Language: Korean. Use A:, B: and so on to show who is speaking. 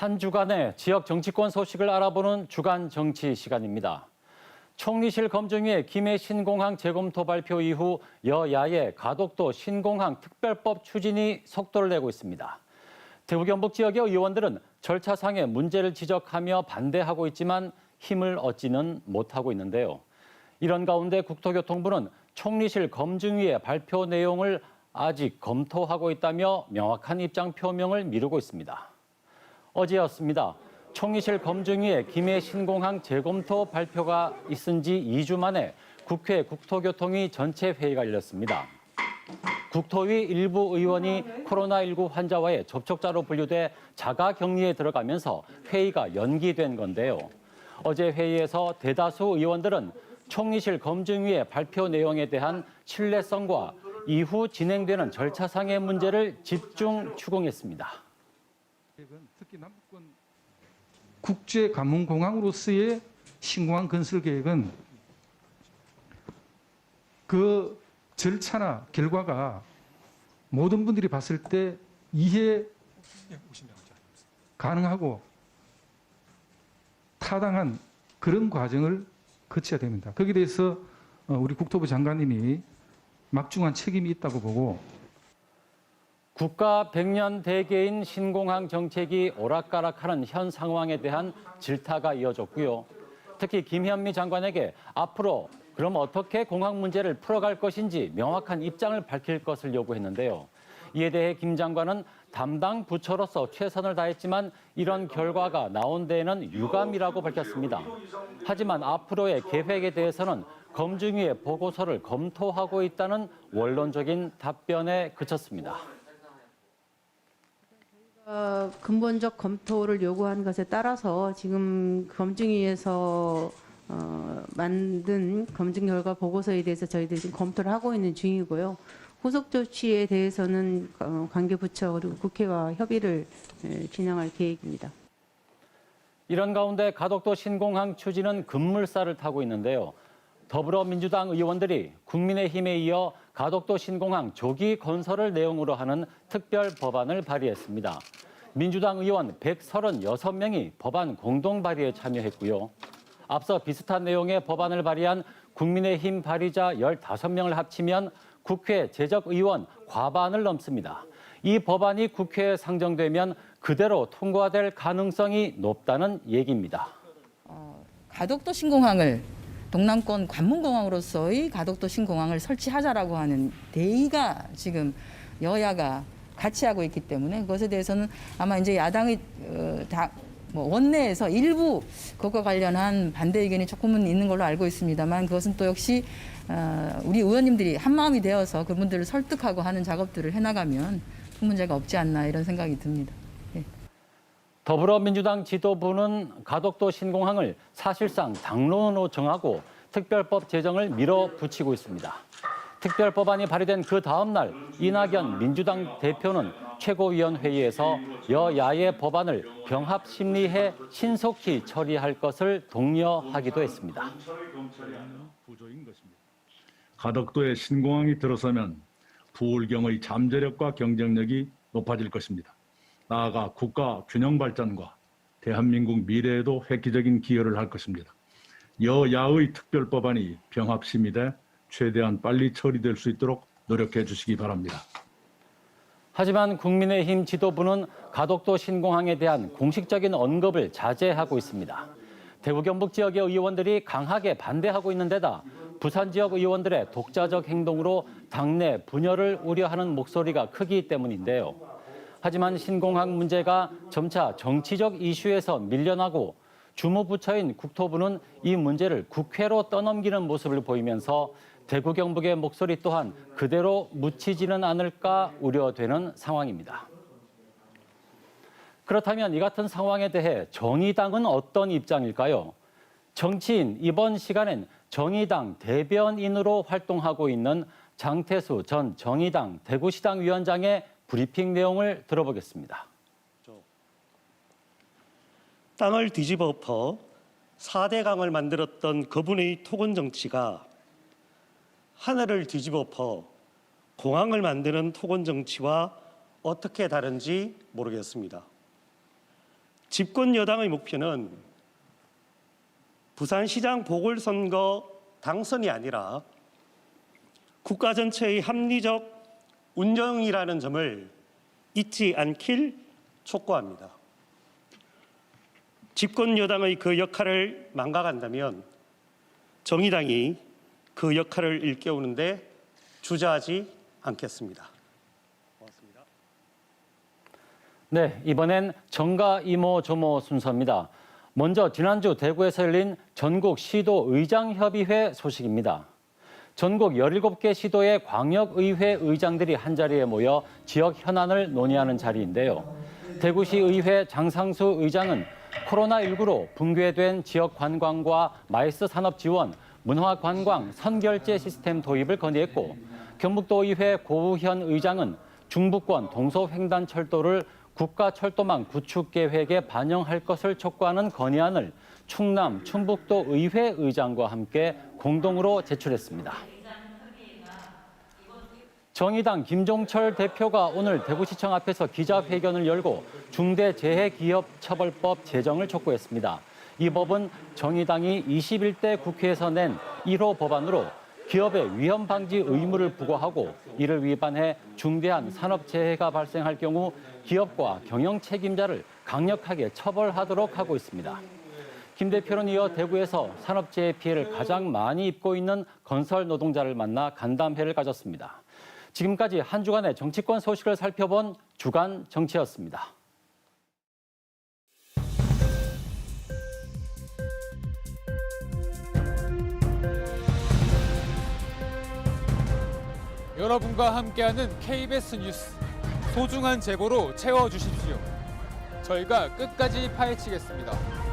A: 한 주간의 지역 정치권 소식을 알아보는 주간 정치 시간입니다. 총리실 검증위의 김해 신공항 재검토 발표 이후 여야의 가덕도 신공항 특별법 추진이 속도를 내고 있습니다. 대구 경북 지역의 의원들은 절차상의 문제를 지적하며 반대하고 있지만 힘을 얻지는 못하고 있는데요. 이런 가운데 국토교통부는 총리실 검증위의 발표 내용을 아직 검토하고 있다며 명확한 입장 표명을 미루고 있습니다. 어제였습니다. 총리실 검증위의 김해 신공항 재검토 발표가 있은 지 2주 만에 국회 국토교통위 전체 회의가 열렸습니다. 국토위 일부 의원이 코로나19 환자와의 접촉자로 분류돼 자가 격리에 들어가면서 회의가 연기된 건데요. 어제 회의에서 대다수 의원들은 총리실 검증위의 발표 내용에 대한 신뢰성과 이후 진행되는 절차상의 문제를 집중 추궁했습니다.
B: 특히 남북권 국제 관문공항으로서의 신공항 건설 계획은 그 절차나 결과가 모든 분들이 봤을 때 이해 가능하고 타당한 그런 과정을 거쳐야 됩니다. 거기에 대해서 어, 우리 국토부 장관님이 막중한 책임이 있다고 보고
A: 국가 100년 대계인 신공항 정책이 오락가락하는 현 상황에 대한 질타가 이어졌고요. 특히 김현미 장관에게 앞으로 그럼 어떻게 공항 문제를 풀어갈 것인지 명확한 입장을 밝힐 것을 요구했는데요. 이에 대해 김 장관은 담당 부처로서 최선을 다했지만 이런 결과가 나온 데에는 유감이라고 밝혔습니다. 하지만 앞으로의 계획에 대해서는 검증위의 보고서를 검토하고 있다는 원론적인 답변에 그쳤습니다.
C: 어, 근본적 검토를 요구한 것에 따라서 지금 검증위에서 어, 만든 검증 결과 보고서에 대해서 저희들이 지금 검토를 하고 있는 중이고요. 후속 조치에 대해서는 어, 관계 부처 그리고 국회와 협의를 에, 진행할 계획입니다.
A: 이런 가운데 가덕도 신공항 추진은 급물살을 타고 있는데요. 더불어민주당 의원들이 국민의힘에 이어 가덕도 신공항 조기 건설을 내용으로 하는 특별 법안을 발의했습니다. 민주당 의원 136명이 법안 공동 발의에 참여했고요. 앞서 비슷한 내용의 법안을 발의한 국민의힘 발의자 15명을 합치면 국회 제적 의원 과반을 넘습니다. 이 법안이 국회에 상정되면 그대로 통과될 가능성이 높다는 얘기입니다.
D: 가덕도 신공항을 동남권 관문공항으로서의 가덕도 신공항을 설치하자라고 하는 대의가 지금 여야가 같이 하고 있기 때문에 그것에 대해서는 아마 이제 야당의 어, 다, 뭐 원내에서 일부 그것과 관련한 반대 의견이 조금은 있는 걸로 알고 있습니다만 그것은 또 역시 어, 우리 의원님들이 한 마음이 되어서 그분들을 설득하고 하는 작업들을 해나가면 큰 문제가 없지 않나 이런 생각이 듭니다.
A: 더불어민주당 지도부는 가덕도 신공항을 사실상 당론으로 정하고 특별법 제정을 밀어붙이고 있습니다. 특별법안이 발의된 그 다음 날 이낙연 민주당 대표는 최고위원회의에서 여야의 법안을 병합 심리해 신속히 처리할 것을 독려하기도
E: 했습니다. 가덕도에 신공항이 들어서면 부울경의 잠재력과 경쟁력이 높아질 것입니다. 나아가 국가 균형 발전과 대한민국 미래에도 획기적인 기여를 할 것입니다. 여야의 특별법안이 병합 심의돼 최대한 빨리 처리될 수 있도록 노력해 주시기 바랍니다.
A: 하지만 국민의힘 지도부는 가덕도 신공항에 대한 공식적인 언급을 자제하고 있습니다. 대구 경북 지역의 의원들이 강하게 반대하고 있는 데다 부산 지역 의원들의 독자적 행동으로 당내 분열을 우려하는 목소리가 크기 때문인데요. 하지만 신공항 문제가 점차 정치적 이슈에서 밀려나고 주무부처인 국토부는 이 문제를 국회로 떠넘기는 모습을 보이면서 대구 경북의 목소리 또한 그대로 묻히지는 않을까 우려되는 상황입니다. 그렇다면 이 같은 상황에 대해 정의당은 어떤 입장일까요? 정치인 이번 시간엔 정의당 대변인으로 활동하고 있는 장태수 전 정의당 대구시당 위원장의 브리핑 내용을 들어보겠습니다.
F: 땅을 뒤집어 엎어 4대 강을 만들었던 그분의 토건 정치가 하늘을 뒤집어 엎어 공항을 만드는 토건 정치와 어떻게 다른지 모르겠습니다. 집권 여당의 목표는 부산시장 보궐선거 당선이 아니라 국가 전체의 합리적 운영이라는 점을 잊지 않길 촉구합니다. 집권 여당의 그 역할을 망각한다면 정의당이 그 역할을 일깨우는데 주저하지 않겠습니다. 고맙습니다.
A: 네, 이번엔 정가 이모 조모 순서입니다. 먼저 지난주 대구에서 열린 전국 시도 의장협의회 소식입니다. 전국 17개 시도의 광역의회 의장들이 한자리에 모여 지역 현안을 논의하는 자리인데요. 대구시 의회 장상수 의장은 코로나19로 붕괴된 지역 관광과 마이스 산업 지원, 문화 관광 선결제 시스템 도입을 건의했고 경북도의회 고우현 의장은 중부권 동서횡단 철도를 국가 철도망 구축 계획에 반영할 것을 촉구하는 건의안을 충남, 충북도 의회 의장과 함께 공동으로 제출했습니다. 정의당 김종철 대표가 오늘 대구시청 앞에서 기자회견을 열고 중대재해기업처벌법 제정을 촉구했습니다. 이 법은 정의당이 21대 국회에서 낸 1호 법안으로 기업의 위험 방지 의무를 부과하고 이를 위반해 중대한 산업재해가 발생할 경우 기업과 경영 책임자를 강력하게 처벌하도록 하고 있습니다. 김 대표는 이어 대구에서 산업재해 피해를 가장 많이 입고 있는 건설 노동자를 만나 간담회를 가졌습니다. 지금까지 한 주간의 정치권 소식을 살펴본 주간 정치였습니다.
G: 여러분과 함께하는 KBS 뉴스 소중한 제보로 채워주십시오. 저희가 끝까지 파헤치겠습니다.